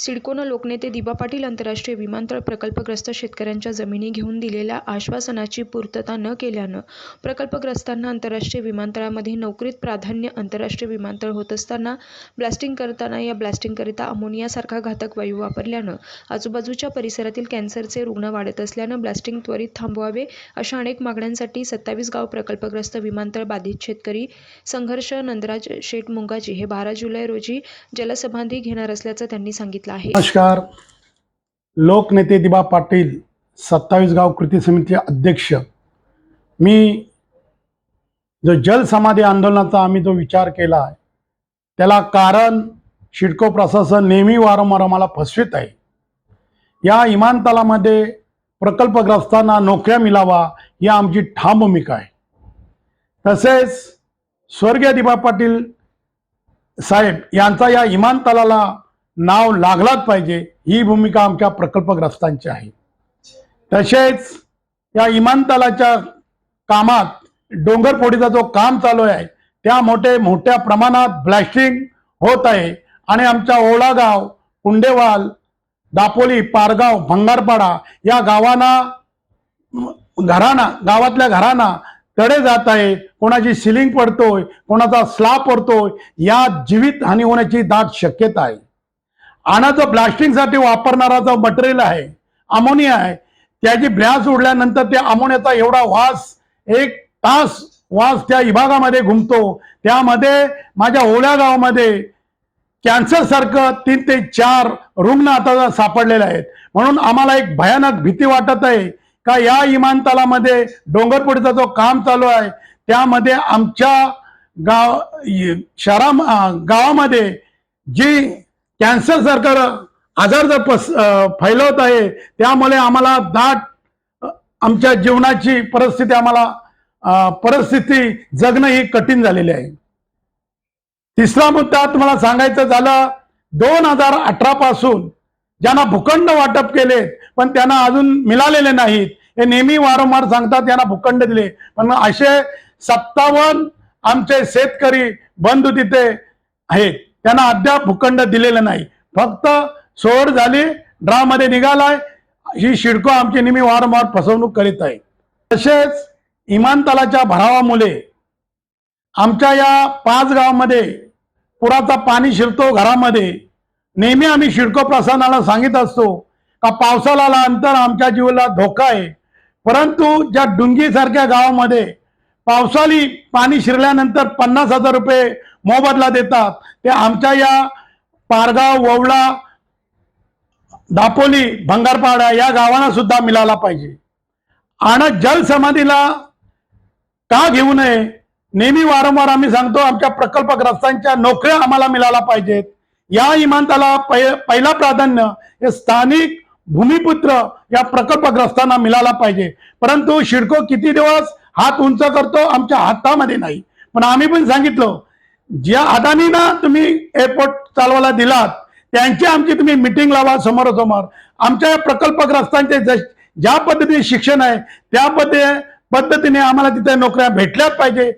सिडकोनं लोकनेते दिबा पाटील आंतरराष्ट्रीय विमानतळ प्रकल्पग्रस्त शेतकऱ्यांच्या जमिनी घेऊन दिलेल्या आश्वासनाची पूर्तता न केल्यानं प्रकल्पग्रस्तांना आंतरराष्ट्रीय विमानतळामध्ये नोकरीत प्राधान्य आंतरराष्ट्रीय विमानतळ होत असताना ब्लास्टिंग करताना या ब्लास्टिंगकरिता अमोनियासारखा घातक वायू वापरल्यानं आजूबाजूच्या परिसरातील कॅन्सरचे रुग्ण वाढत असल्यानं ब्लास्टिंग त्वरित थांबवावे अशा अनेक मागण्यांसाठी सत्तावीस गाव प्रकल्पग्रस्त विमानतळ बाधित शेतकरी संघर्ष नंदराज शेठ मुंगाजी हे बारा जुलै रोजी जलसमाधी घेणार असल्याचं त्यांनी सांगितलं. आहे. नमस्कार. लोकनेते दिबा पाटील सत्तावीस गाव कृती समिती अध्यक्ष. मी जो जलसमाधी आंदोलनाचा आम्ही जो विचार केला आहे त्याला कारण शिडको प्रशासन नेहमी वारंवार आम्हाला फसवित आहे. या इमानतलामध्ये प्रकल्पग्रस्तांना नोकऱ्या मिळावा ही आमची ठाम भूमिका आहे. तसेच स्वर्गीय दिबा पाटील साहेब यांचा या विमानतळाला नाव लागलाच पाहिजे. ही भूमिका आमच्या प्रकल्पग्रस्तांची आहे. तसेच या इमानतलाच्या कामात डोंगरफोडीचा जो काम चालू आहे त्या मोठे मोठ्या प्रमाणात ब्लॅस्टिंग होत आहे. आणि आमच्या ओळागाव कुंडेवाल दापोली पारगाव भंगारपाडा या गावांना घरांना गावातल्या घरांना तडे जात आहे. कोणाची सिलिंग पडतोय कोणाचा स्लाब पडतोय या जीवित हानी होण्याची दाट शक्यता आहे. आणि जो ब्लास्टिंगसाठी वापरणारा जो मटेरियल आहे अमोनिया आहे त्याची ब्लॅस उडल्यानंतर त्या अमोनियाचा एवढा वास एक तास वास त्या विभागामध्ये घुमतो. त्यामध्ये माझ्या ओल्या गावामध्ये कॅन्सर सारखं तीन ते चार रुग्ण आता सापडलेले आहेत. म्हणून आम्हाला एक भयानक भीती वाटत आहे का या विमानतळामध्ये डोंगरपुडीचा जो काम चालू आहे त्यामध्ये आमच्या गाव शहरा गावामध्ये जी कॅन्सर सारखं आजार जर पस फैलवत आहे त्यामुळे आम्हाला दाट आमच्या जीवनाची परिस्थिती आम्हाला अं, परिस्थिती जगणं ही कठीण झालेली आहे. तिसरा मुद्दा तुम्हाला सांगायचं झालं दोन हजार अठरा पासून ज्यांना भूखंड वाटप केले पण त्यांना अजून मिळालेले नाहीत हे नेहमी वारंवार सांगतात यांना भूखंड दिले. पण असे सत्तावन्न आमचे शेतकरी बंधू तिथे आहेत. त्यांना अद्याप भूखंड दिलेलं नाही. फक्त सोड झाली ड्रामध्ये निघालाय ही शिडको आमची नेहमी वारंवार फसवणूक करीत आहे. तसेच इमानतलाच्या भरावामुळे आमच्या या पाच गावामध्ये पुराचा पाणी शिरतो घरामध्ये. नेहमी आम्ही शिडको प्रशासनाला सांगित असतो का पावसाला अंतर आमच्या जीवाला धोका आहे. परंतु ज्या डुंगीसारख्या गावामध्ये पावसाळी पाणी शिरल्यानंतर पन्नास हजार रुपये मोबदला देतात. ते आमच्या या पारगाव ववळा दापोली भंगारपाडा या गावांना सुद्धा मिळाला पाहिजे. आणि जलसमाधीला का घेऊ नये? नेहमी वारंवार आम्ही सांगतो आमच्या प्रकल्पग्रस्तांच्या नोकऱ्या आम्हाला मिळाला पाहिजेत. या इमानताला पै पहिला प्राधान्य हे स्थानिक भूमिपुत्र या प्रकल्पग्रस्तांना मिळाला पाहिजे. परंतु शिडको किती दिवस हात उंच करतो आमच्या हातामध्ये नाही. पण आम्ही पण सांगितलं ज्या अदानीना तुम्ही एअरपोर्ट चालवायला दिलात त्यांची आमची तुम्ही मिटिंग लावा समोरासमोर. आमच्या प्रकल्पग्रस्तांचे जश- ज्या पद्धतीने शिक्षण आहे त्या पद्धती पद्धतीने आम्हाला तिथे नोकऱ्या भेटल्याच पाहिजे.